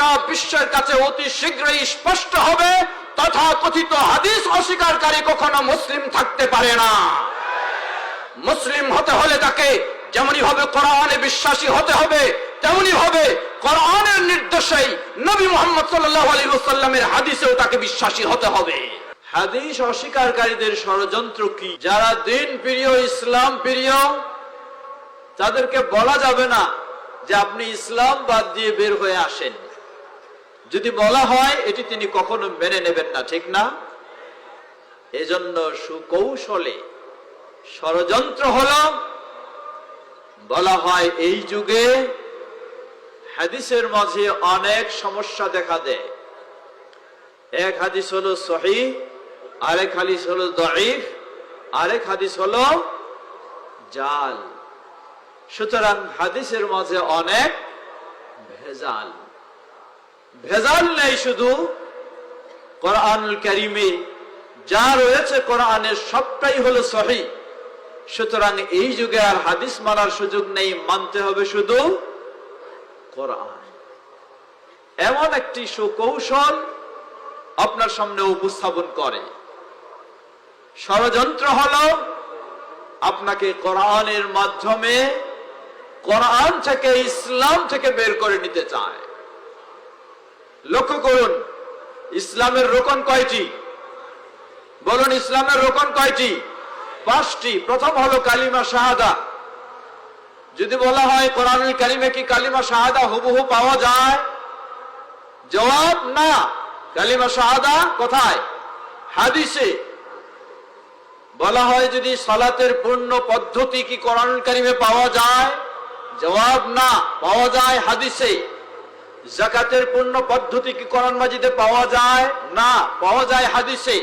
গোটা বিশ্বের কাছে অতি শীঘ্রই স্পষ্ট হবে তথা কথিত হাদিস অস্বীকারী কখনো মুসলিম থাকতে পারে না। মুসলিম হতে হলে তাকে যেমনই ভাবে কোরআনে বিশ্বাসী হতে হবে তেমনি ভাবে কোরআনের নির্দেশেই নবী মোহাম্মদ সাল্লামের হাদিসেও তাকে বিশ্বাসী হতে হবে। হাদিস অস্বীকারীদের ষড়যন্ত্র কি? যারা দিন প্রিয়, ইসলাম প্রিয়, তাদেরকে বলা যাবে না যে আপনি ইসলাম বাদ দিয়ে বের হয়ে আসেন যদি বলা হয়, এটি তিনি কখনো মেনে নেবেন না, ঠিক না? এজন্য সুকৌশলে ষড়যন্ত্র হল, বলা হয় এই যুগে হাদিসের মাঝে অনেক সমস্যা দেখা দেয়। এক হাদিস হলো সহি আরেক হাদিস হলো দঈফ, আরেক হাদিস হলো জাল। সুতরাং হাদিসের মাঝে অনেক ভেজাল। ভেজাল নেই শুধু কোরআনুল কারিমে যা রয়েছে কোরআনের সবটাই হলো সহি। সুতরাং এই যুগে আর হাদিস মানার সুযোগ নেই, মানতে হবে শুধু কোরআন। এমন একটি সুকৌশল আপনার সামনে উপস্থাপন করে। ষড়যন্ত্র হল আপনাকে কোরআনের মাধ্যমে কোরআন থেকে ইসলাম থেকে বের করে নিতে চায়। লক্ষ্য করুন, ইসলামের রোকন কয়টি? বলুন, ইসলামের রোকন কয়টি? পাঁচটি। প্রথম হলো কালিমা শাহাদা। যদি বলা হয় কোরআনুল কালিমে কি কালিমা শাহাদা হুবহু পাওয়া যায়? জবাব, না। কালিমা শাহাদা কোথায়? হাদিসে। বলা হয় যদি সালাতের পূর্ণ পদ্ধতি কি কোরআন কারিমে পাওয়া যায়? জবাব, না। পাওয়া যায় হাদিসে। জাকাতের পূর্ণ পদ্ধতি কি কোরআন মাজিদে পাওয়া যায়? না, পাওয়া যায় হাদিসে।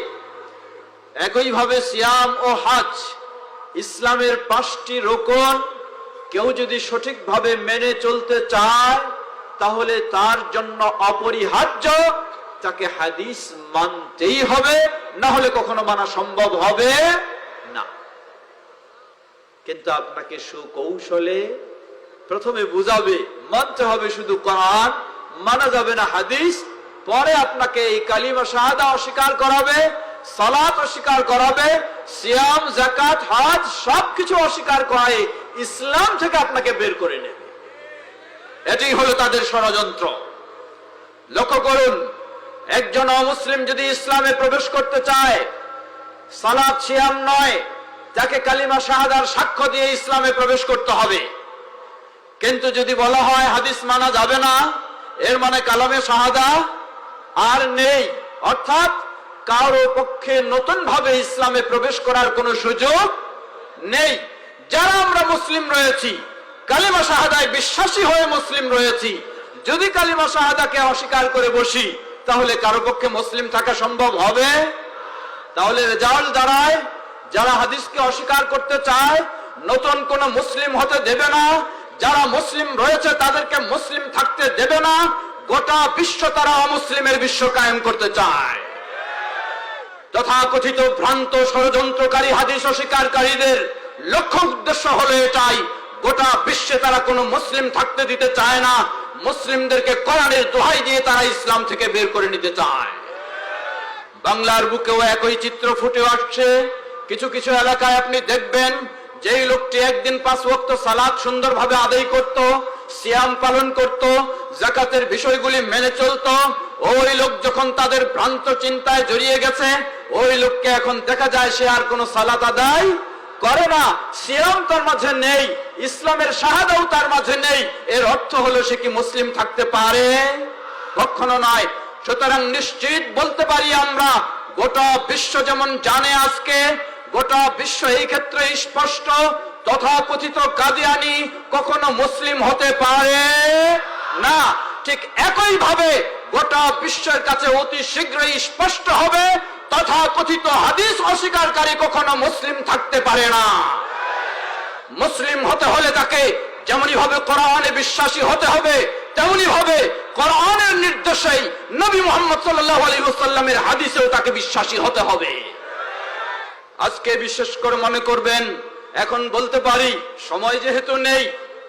একইভাবে সিয়াম ও হাজ ইসলামের পাঁচটি রোকন কেউ যদি সঠিকভাবে মেনে চলতে চায়, তাহলে তার জন্য অপরিহার্য, তাকে হাদিস মানতেই হবে, না হলে কখনো মানা সম্ভব হবে না। কিন্তু আপনাকে সুকৌশলে প্রথমে বুঝাবে, মানতে হবে শুধু কোরআন, মানা যাবে না হাদিস, পরে আপনাকে এই কালিমা শাহাদা অস্বীকার করাবে, সালাত অস্বীকার করাবে, সিয়াম জাকাত হাজ, সবকিছু অস্বীকার করায় ইসলাম থেকে আপনাকে বের করে নেবে। এটাই হলো তাদের ষড়যন্ত্র। লক্ষ্য করুন, একজন অমুসলিম যদি ইসলামে প্রবেশ করতে চায় সালাদ সিয়াম নয়, তাকে কালিমা শাহাদার সাক্ষ্য দিয়ে ইসলামে প্রবেশ করতে হবে। কিন্তু যদি বলা হয় হাদিস মানা যাবে না, এর মানে কালামে শাহাদা আর নেই। অর্থাৎ কারও পক্ষে নতুন ভাবে ইসলামে প্রবেশ করার কোনো সুযোগ নেই। যারা আমরা মুসলিম রয়েছি, কালিমা শাহাদায় বিশ্বাসী হয়ে মুসলিম রয়েছি, যদি কালিমা শাহাদাকে অস্বীকার করে বসি, তাহলে কারও পক্ষে মুসলিম থাকা সম্ভব হবে? তাহলে রেজাল্ট দাঁড়ায় যারা হাদিসকে অস্বীকার করতে চায়, নতুন কোন মুসলিম হতে দেবে না। যারা মুসলিম রয়েছে তাদেরকে মুসলিম থাকতে দেবে না, গোটা বিশ্ব তারা অমুসলিমের বিশ্ব কায়েম করতে চায়। তথাকথিত ভ্রান্ত ষড়যন্ত্রকারী, হাদিস অস্বীকারীদের লক্ষ্য উদ্দেশ্য হলো এটাই, গোটা বিশ্বে তারা কোনো মুসলিম থাকতে দিতে চায় না, মুসলিমদেরকে কোরআনের দোহাই দিয়ে তারা ইসলাম থেকে বের করে নিতে চায়। বাংলার বুকেও একই চিত্র ফুটে আসছে। কিছু কিছু এলাকায় আপনি দেখবেন যেই লোকটি একদিন পাঁচ ওয়াক্ত সালাদ সুন্দরভাবে আদায় করত, সিয়াম পালন করত, জাকাতের বিষয়গুলি মেনে চলতো, ওই লোক যখন তাদের ভ্রান্ত চিন্তায় জড়িয়ে গেছে, ওই লোককে এখন দেখা যায় সে আর কোনো সালাত আদায় করে না। সিয়াম তার মাঝে নেই, ইসলামের শাহাদাও তার মাঝে নেই। এর অর্থ হলো সে কি মুসলিম থাকতে পারে? কখনো নয়। সুতরাং নিশ্চিত বলতে পারি আমরা, গোটা বিশ্ব যেমন জানে আজকে গোটা বিশ্ব এই ক্ষেত্রে স্পষ্ট, তথাকথিত কাদিয়ানি কখনো মুসলিম হতে পারে না। ঠিক একই ভাবে গোটা বিশ্বের কাছে অতি শীঘ্রই স্পষ্ট হবে তথা কথিত হাদিস অস্বীকারী কখনো মুসলিম থাকতে পারে না। মুসলিম হতে হলে তাকে যেমনই ভাবে কোরআনে বিশ্বাসী হতে হবে তেমনি ভাবে কোরআনের নির্দেশেই নবী মোহাম্মদ সাল্লাহ আলী সাল্লামের হাদিসেও তাকে বিশ্বাসী হতে হবে। আজকে বিশেষ করে মনে করবেন, এখন বলতে পারি, সময় যেহেতু নেই,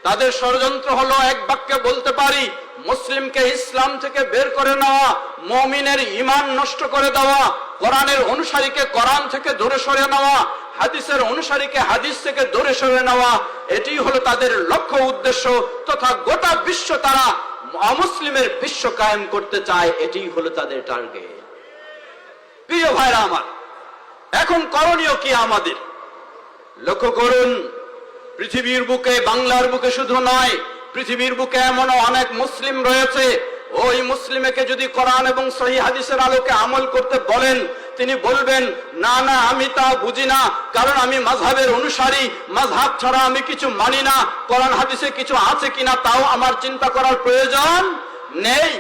তাদের ষড়যন্ত্র হলো এক বাক্যে বলতে পারি, মুসলিমকে ইসলাম থেকে বের করে নেওয়া, মমিনের ইমান নষ্ট করে দেওয়া, কোরআনের অনুসারীকে কোরআন থেকে দূরে সরে নেওয়া, হাদিসের অনুসারীকে হাদিস থেকে দূরে সরে নেওয়া, এটি হলো তাদের লক্ষ্য উদ্দেশ্য তথা গোটা বিশ্ব তারা অমুসলিমের বিশ্ব কায়েম করতে চায়, এটি হলো তাদের টার্গেট প্রিয় ভাইরা আমার এখন করণীয় কি আমাদের? লক্ষ্য করুন, পৃথিবীর বুকে, বাংলার বুকে শুধু নয়, পৃথিবীর বুকে এমনও অনেক মুসলিম রয়েছে। ওই মুসলিমকে যদি কোরআন এবং সহি হাদিসের আলোকে আমল করতে বলেন, তিনি বলবেন, না না, আমি তা বুঝি না, কারণ আমি মাঝহাবের অনুসারী। মাঝহাব ছাড়া আমি কিছু মানি না। কোরআন হাদিসে কিছু আছে কিনা তাও আমার চিন্তা করার প্রয়োজন নেই।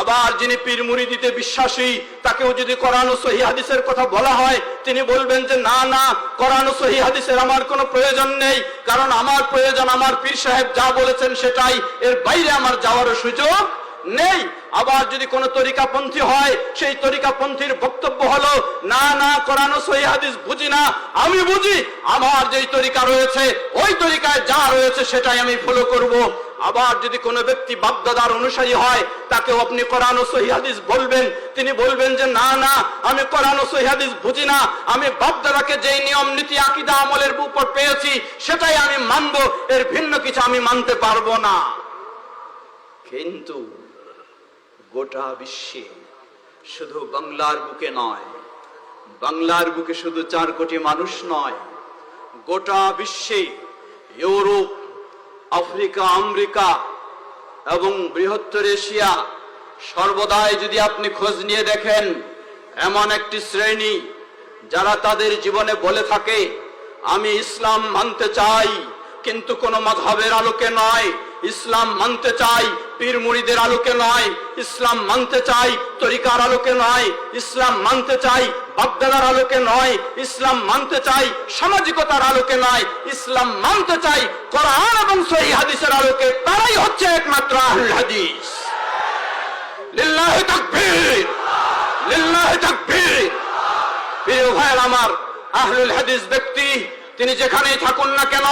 আবার যিনি পীর মুরিদিতে বিশ্বাসী, তাকেও যদি কোরআন সহি হাদিসের কথা বলা হয়, তিনি বলবেন যে, না না, কোরআন সহি হাদিসের আমার কোনো প্রয়োজন নেই, কারণ আমার প্রয়োজন, আমার পীর সাহেব যা বলেছেন সেটাই, এর বাইরে আমার যাওয়ারও সুযোগ নেই। আবার যদি কোন তরিকাপন্থী হয়, সেই তরিকাপন্থীর বক্তব্য হলো, না না, কোরআন হাদিস বুঝি না, আমি বুঝি, আমার যেই তরিকা রয়েছে, ওই তরিকায় যা রয়েছে সেটাই আমি ফলো করব। আবার যদি কোনো ব্যক্তি বাপদাদার অনুসারী হয়, তাকেও আপনি কোরআন ও সহি হাদিস বলবেন। তিনি বলবেন যে, না না, আমি কোরআন ও সহি হাদিস বুঝি না। আমি বাপদাদাকে যেই নিয়ম, নীতি, আকিদা, আমলের উপর পেয়েছি, সেটাই আমি মানব। এর ভিন্ন কিছু আমি মানতে পারব না। কিন্তু গোটা বিশ্বে শুধু বাংলার বুকে নয়, বাংলার বুকে শুধু চার কোটি মানুষ নয়, গোটা বিশ্বে ইউরোপ আফ্রিকা, আমেরিকা এবং বৃহত্তর এশিয়া সর্বদাই যদি আপনি খোঁজ নিয়ে দেখেন, এমন একটি শ্রেণি যারা তাদের জীবনে বলে থাকে, আমি ইসলাম মানতে চাই, কিন্তু কোনো মাধবের আলোকে নয়। ইসলাম মানতে চাই পীর মুড়িদের আলোকে নয়, ইসলাম মানতে চাই, তরিকার আলোকে নয়, ইসলাম মানতে চাই বাগদাদার আলোকে নয়, ইসলাম মানতে চাই, সামাজিকতার আলোকে নয়, ইসলাম মানতে চাই, কোরআন এবং সহি হাদিসের আলোকে তারাই হচ্ছে একমাত্র আহুল হাদিস। আমার আহলুল হাদিস ব্যক্তি তিনি যেখানেই থাকুন না কেন,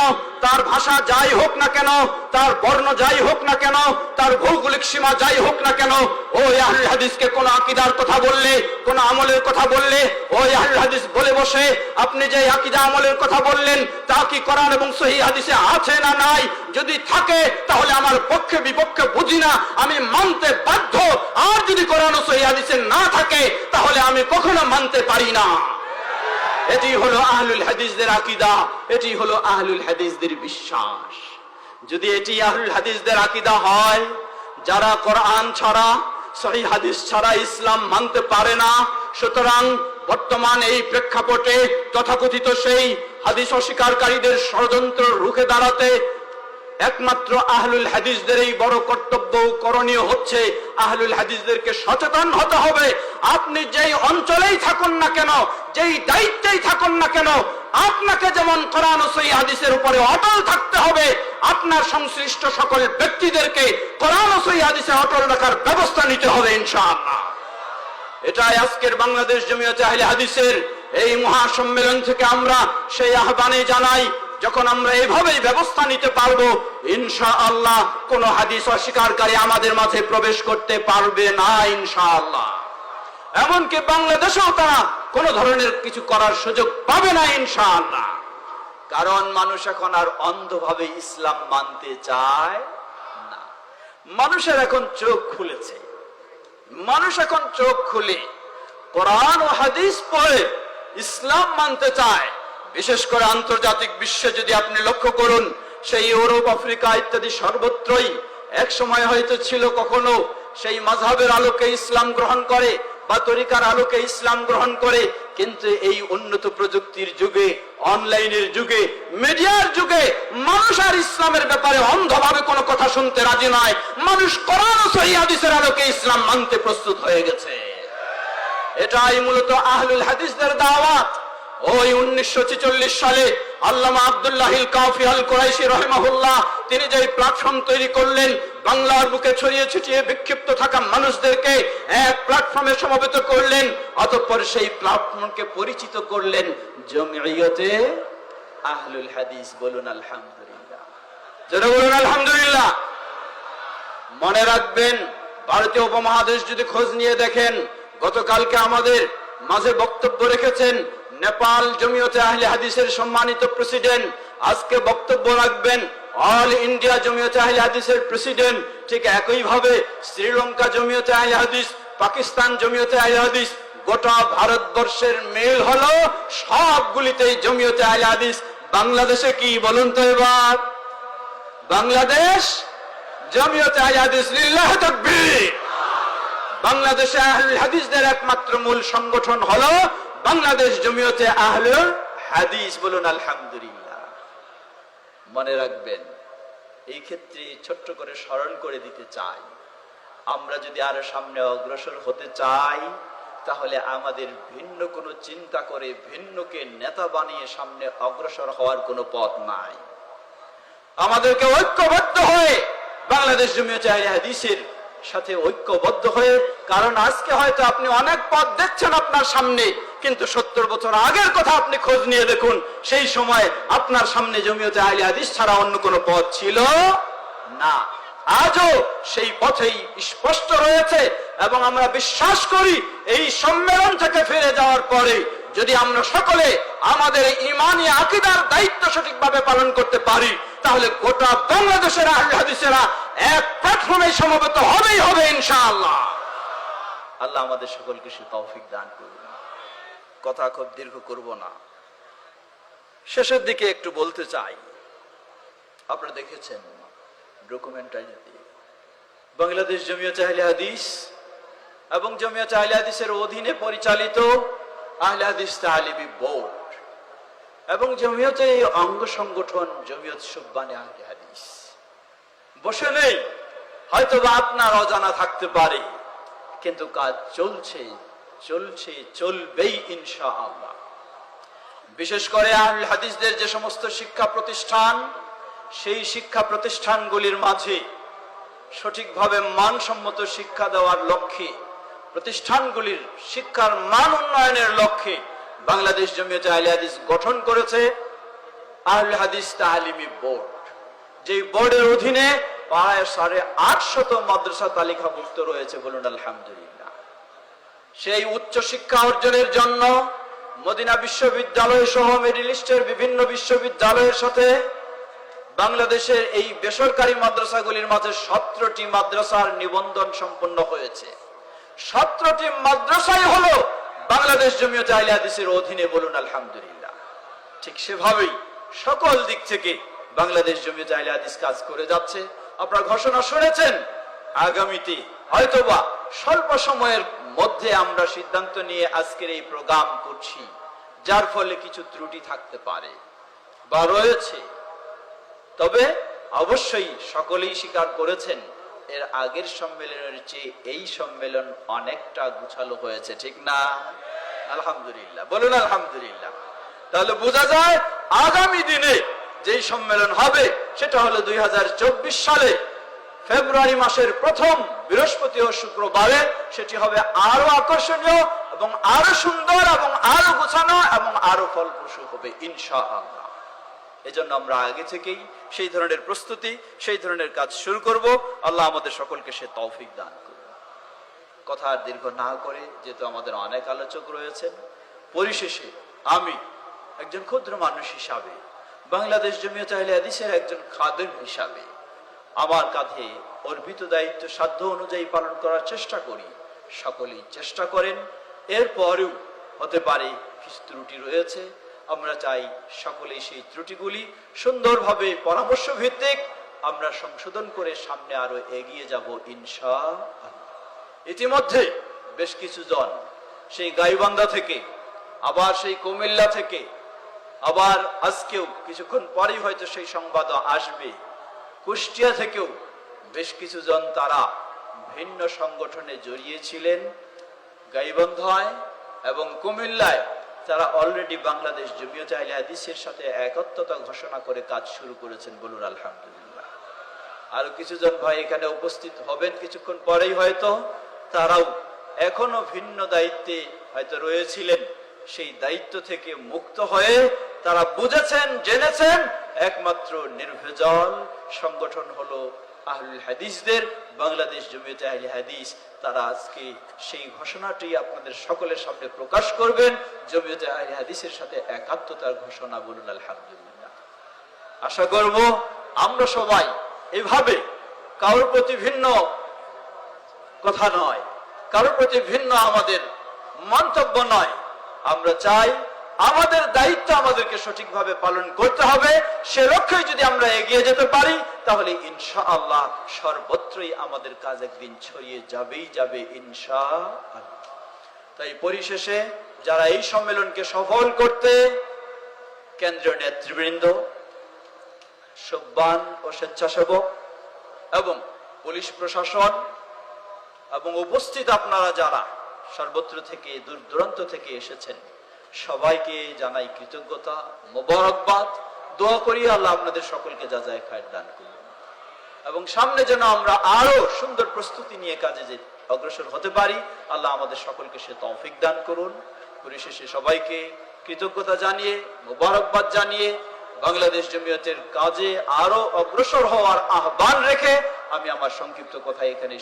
তার ভাষা যাই হোক না কেন, তার বর্ণ যাই হোক না কেন, তার ভৌগোলিক সীমা যাই হোক না কেন ওই আহলুল হাদিসকে কোন আকিদার কথা বললে, কোন আমলের কথা বললে ওই আহলুল হাদিস বলে বসে, আপনি যে আকিদা আমলের কথা বললেন, তা কি করান এবং সহি হাদিসে আছে না নাই? যদি থাকে, তাহলে আমার পক্ষে বিপক্ষে বুঝি না, আমি মানতে বাধ্য। আর যদি কোরআন ও সহি হাদিসে না থাকে, তাহলে আমি কখনো মানতে পারি না। এটি হলো আহলুল হাদিসদের আকিদা, এটি হলো আহলুল হাদিসদের বিশ্বাস। যদি এটি আহলুল হাদিসদের আকিদা হয়, যারা কোরআন ছাড়া, সহি হাদিস ছাড়া ইসলাম মানতে পারে না, সুতরাং বর্তমান এই প্রেক্ষাপটে তথাকথিত সেই হাদিস অস্বীকারীদের ষড়যন্ত্র রুখে দাঁড়াতে একমাত্র আহলুল হাদিসদের এই বড় কর্তব্য করণীয় হচ্ছে আহলুল হাদিসদেরকে সচেতন হতে হবে। আপনি যেই অঞ্চলেই থাকুন না কেন, যেই দায়িত্বেই থাকুন না কেন, আপনাকে যেমন কোরআন ও হাদিসের উপরে অটল থাকতে হবে, আপনার সংশ্লিষ্ট সকল ব্যক্তিদেরকে কোরআন ও হাদিসে অটল রাখার ব্যবস্থা নিতে হবে ইনশাআল্লাহ। এটাই আজকের বাংলাদেশ জমিয়তে আহলে হাদিসের এই মহাসম্মেলন থেকে আমরা সেই আহ্বানে জানাই যখন আমরা এভাবেই ব্যবস্থা নিতে পারব ইনশা আল্লাহ কোন হাদিস অস্বীকারী আমাদের মাঝে প্রবেশ করতে পারবে না ইনশা আল্লাহ এমনকি বাংলাদেশেও তারা কোন ধরনের কিছু করার সুযোগ পাবে না ইনশা আল্লাহ কারণ মানুষ এখন আর অন্ধভাবে ইসলাম মানতে চায় না। মানুষের এখন চোখ খুলেছে। মানুষ এখন চোখ খুলে কোরআন ও হাদিস পড়ে ইসলাম মানতে চায়। বিশেষ করে আন্তর্জাতিক বিশ্বে যদি আপনি লক্ষ্য করুন, সেই ইউরোপ, আফ্রিকা ইত্যাদি সর্বত্রই এক সময় হয়তো ছিল কখনো সেই মাঝহের আলোকে ইসলাম গ্রহণ করে বা তরিকার আলোকে ইসলাম গ্রহণ করে, কিন্তু এই উন্নত প্রযুক্তির যুগে, অনলাইনের যুগে, মিডিয়ার যুগে মানুষ আর ইসলামের ব্যাপারে অন্ধভাবে কোনো কথা শুনতে রাজি নয়। মানুষ ও সহি হাদিসের আলোকে ইসলাম মানতে প্রস্তুত হয়ে গেছে। এটাই মূলত আহলুল হাদিসদের দাওয়াত। ওই উনিশশো ছেচল্লিশ সালে আল্লামা আব্দুল্লাহ কাফি আল কোরাইশি রহমাহুল্লাহ তিনি যে প্ল্যাটফর্ম তৈরি করলেন, বাংলার বুকে ছড়িয়ে ছিটিয়ে বিক্ষিপ্ত থাকা মানুষদেরকে এক প্ল্যাটফর্মে সমবেত করলেন, অতঃপর সেই প্ল্যাটফর্মকে পরিচিত করলেন জমিয়তে আহলুল হাদিস বলুন আলহামদুলিল্লাহ। যারা বলুন আলহামদুলিল্লাহ। মনে রাখবেন, ভারতীয় উপমহাদেশ যদি খোঁজ নিয়ে দেখেন, গতকালকে আমাদের মাঝে বক্তব্য রেখেছেন নেপাল জমিয়তে আহলে হাদিসের সম্মানিত প্রেসিডেন্ট আজকে বক্তব্য রাখবেন। অল ইন্ডিয়া জমিয়তে আহলে হাদিসের প্রেসিডেন্ট, ঠিক একইভাবে শ্রীলঙ্কা জমিয়তে আহলে হাদিস, পাকিস্তান জমিয়তে আহলে হাদিস, গোটা ভারতবর্ষের মেল হলো সবগুলিতেই জমিয়তে আহলে হাদিস। বাংলাদেশে কি বলুন তো এবার? বাংলাদেশ জমিয়তে আহলে হাদিস লিল্লাহ তাকবীর। বাংলাদেশে আহলুল হাদিসদের একমাত্র মূল সংগঠন হলো বাংলাদেশ জমিয়তে আহলুল হাদিস বলুন, আলহামদুলিল্লাহ। মনে রাখবেন, এই ক্ষেত্রে ছোট্ট করে স্মরণ করে দিতে চাই। আমরা যদি আরও সামনে অগ্রসর হতে চাই, তাহলে আমাদের ভিন্ন কোনো চিন্তা করে ভিন্নকে নেতা বানিয়ে সামনে অগ্রসর হওয়ার কোনো পথ নাই। আমাদেরকে ঐক্যবদ্ধ হয়ে বাংলাদেশ জমিয়তে আহলে হাদিসের সাথে ঐক্যবদ্ধ হয়ে, কারণ আজকে হয়তো আপনি অনেক পথ দেখছেন আপনার সামনে কিন্তু সত্তর বছর আগের কথা আপনি খোঁজ নিয়ে দেখুন, সেই সময় আপনার সামনে জমিয়তে আহলে হাদিস ছাড়া অন্য কোনো পথ ছিল না। আজও সেই পথেই স্পষ্ট রয়েছে এবং আমরা বিশ্বাস করি এই সম্মেলন থেকে ফিরে যাওয়ার পরে যদি আমরা সকলে আমাদের ইমানি আকিদার দায়িত্ব সঠিকভাবে পালন করতে পারি, তাহলে গোটা বাংলাদেশের হাদিসেরা এক প্ল্যাটফর্মে সমবেত হবেই হবে ইনশাআল্লাহ। আল্লাহ আমাদের সকলকে সে তৌফিক দান করুন কথা খুব দীর্ঘ করব না। শেষের দিকে একটু বলতে চাই। আপনারা দেখেছেন ডকুমেন্টারিতে বাংলাদেশ জমিয়া চাহলে হাদিস এবং জমিয়া চাহলে হাদিসের অধীনে পরিচালিত আহলে হাদিস তালিবি বোর্ড এবং জমিয়তে এই অঙ্গ সংগঠন জমিয়ত সুব্বানে আহলে হাদিস। বসে নেই হয়তো বা আপনার অজানা থাকতে পারে, কিন্তু কাজ চলছে। চলছে, চলবেই ইনশা আল্লাহ বিশেষ করে আহল হাদিসদের যে সমস্ত শিক্ষা প্রতিষ্ঠান, সেই শিক্ষা প্রতিষ্ঠানগুলির মাঝে সঠিকভাবে মানসম্মত শিক্ষা দেওয়ার লক্ষ্যে, প্রতিষ্ঠানগুলির শিক্ষার মান উন্নয়নের লক্ষ্যে বাংলাদেশ জমিয়তে আহলে হাদিস গঠন করেছে আহলে হাদিস তালিমি বোর্ড। যে বোর্ডের অধীনে প্রায় সাড়ে আটশত মাদ্রাসা তালিকাভুক্ত রয়েছে বলুন আলহামদুলিল্লাহ। সেই উচ্চ শিক্ষা অর্জনের জন্য মদিনা বিশ্ববিদ্যালয় সহ মিডিল ইস্টের বিভিন্ন বিশ্ববিদ্যালয়ের সাথে বাংলাদেশের এই বেসরকারি মাদ্রাসাগুলির মাঝে সতেরোটি মাদ্রাসার নিবন্ধন সম্পন্ন হয়েছে। সতেরোটি মাদ্রাসাই হলো বাংলাদেশ জমিয়ত আহলে হাদিসের অধীনে বলুন, আলহামদুলিল্লাহ। ঠিক সেভাবেই সকল দিক থেকে বাংলাদেশ জমিয়ত আহলে হাদিস কাজ করে যাচ্ছে। আপনারা ঘোষণা শুনেছেন, আগামীতে হয়তোবা স্বল্প সময়ের মধ্যে আমরা সিদ্ধান্ত নিয়ে আজকের এই প্রোগ্রাম করছি, যার ফলে কিছু ত্রুটি থাকতে পারে বা রয়েছে। তবে অবশ্যই সকলেই স্বীকার করেছেন, এর আগের সম্মেলনের চেয়ে এই সম্মেলন অনেকটা গুছালো হয়েছে, ঠিক না? আলহামদুলিল্লাহ, বলুন আলহামদুলিল্লাহ। তাহলে বোঝা যায়, আগামী দিনে যেই সম্মেলন হবে, সেটা হলো দুই হাজার চব্বিশ সালে ফেব্রুয়ারি মাসের প্রথম বৃহস্পতি ও শুক্রবারে সেটি হবে আরও আকর্ষণীয় এবং আরও সুন্দর এবং আরও গোছানো এবং আরও ফলপ্রসূ হবে ইনশা আল্লাহ এজন্য আমরা আগে থেকেই সেই ধরনের প্রস্তুতি, সেই ধরনের কাজ শুরু করব। আল্লাহ আমাদের সকলকে সে তৌফিক দান করুন। কথা আর দীর্ঘ না করে যেহেতু আমাদের অনেক আলোচক রয়েছেন, পরিশেষে আমি একজন ক্ষুদ্র মানুষ হিসাবে, বাংলাদেশ জমিয়ত আহলে হাদিসের একজন খাদেম হিসাবে আমার কাঁধে অর্পিত দায়িত্ব, সাধ্য অনুযায়ী পালন করার চেষ্টা করি। সকলেই চেষ্টা করেন, এরপরেও হতে পারে কিছু ত্রুটি রয়েছে। আমরা চাই সকলেই সেই ত্রুটিগুলি সুন্দরভাবে পরামর্শ ভিত্তিক আমরা সংশোধন করে সামনে আরও এগিয়ে যাব ইনশা ইতিমধ্যে বেশ কিছু জন সেই গাইবান্ধা থেকে, আবার সেই কুমিল্লা থেকে, আবার আজকেও কিছুক্ষণ পরেই হয়তো সেই সংবাদ আসবে। কুষ্টিয়া থেকেও বেশ কিছু জন তারা ভিন্ন সংগঠনে জড়িয়েছিলেন। গাইবন্ধায় এবং কুমিল্লায় তারা অলরেডি বাংলাদেশ জমিয়ত আহলে হাদিসের সাথে একত্রতা ঘোষণা করে কাজ শুরু করেছেন বলুন, আলহামদুলিল্লাহ। আরও কিছুজন ভাই এখানে উপস্থিত হবেন কিছুক্ষণ পরেই হয়তো। তারাও এখনও ভিন্ন দায়িত্বে হয়তো রয়েছিলেন। সেই দায়িত্ব থেকে মুক্ত হয়ে তারা বুঝেছেন, জেনেছেন একমাত্র নির্ভেজল সংগঠন হলো আহলুল হাদিসদের, বাংলাদেশ জমিয়তে আহলে হাদিস। তারা আজকে সেই ঘোষণাটি আপনাদের সকলের সামনে প্রকাশ করবেন। জমিয়তে আহলে হাদিসের সাথে একাত্মতার ঘোষণা বলুন, আলহামদুলিল্লাহ। আশা করব আমরা সবাই এভাবে কারোর প্রতি ভিন্ন কথা নয়, কারোর প্রতি ভিন্ন আমাদের মন্তব্য নয়। আমরা চাই আমাদের দায়িত্ব আমাদেরকে সঠিকভাবে পালন করতে হবে। সে লক্ষ্যে যদি আমরা এগিয়ে যেতে পারি, তাহলে ইনশা আল্লাহ সর্বত্রই আমাদের কাজ একদিন ছড়িয়ে যাবেই যাবে ইনশা তাই পরিশেষে যারা এই সম্মেলনকে সফল করতে, কেন্দ্রীয় নেতৃবৃন্দ, সব্বান ও স্বেচ্ছাসেবক এবং পুলিশ প্রশাসন এবং উপস্থিত আপনারা যারা সর্বত্র থেকে, দূর দূরান্ত থেকে এসেছেন সবাইকে জানাই কৃতজ্ঞতা, মোবারকবাদ। দোয়া করি আল্লাহ আপনাদের সকলকে যা যায় খায়ের দান করুন। এবং সামনে যেন আমরা আরও সুন্দর প্রস্তুতি নিয়ে কাজে যে অগ্রসর হতে পারি, আল্লাহ আমাদের সকলকে সে তৌফিক দান করুন। পরিশেষে সবাইকে কৃতজ্ঞতা জানিয়ে, মোবারকবাদ জানিয়ে, বাংলাদেশ জমিয়তের কাজে আরও অগ্রসর হওয়ার আহ্বান রেখে আমি আমার সংক্ষিপ্ত কথা এখানে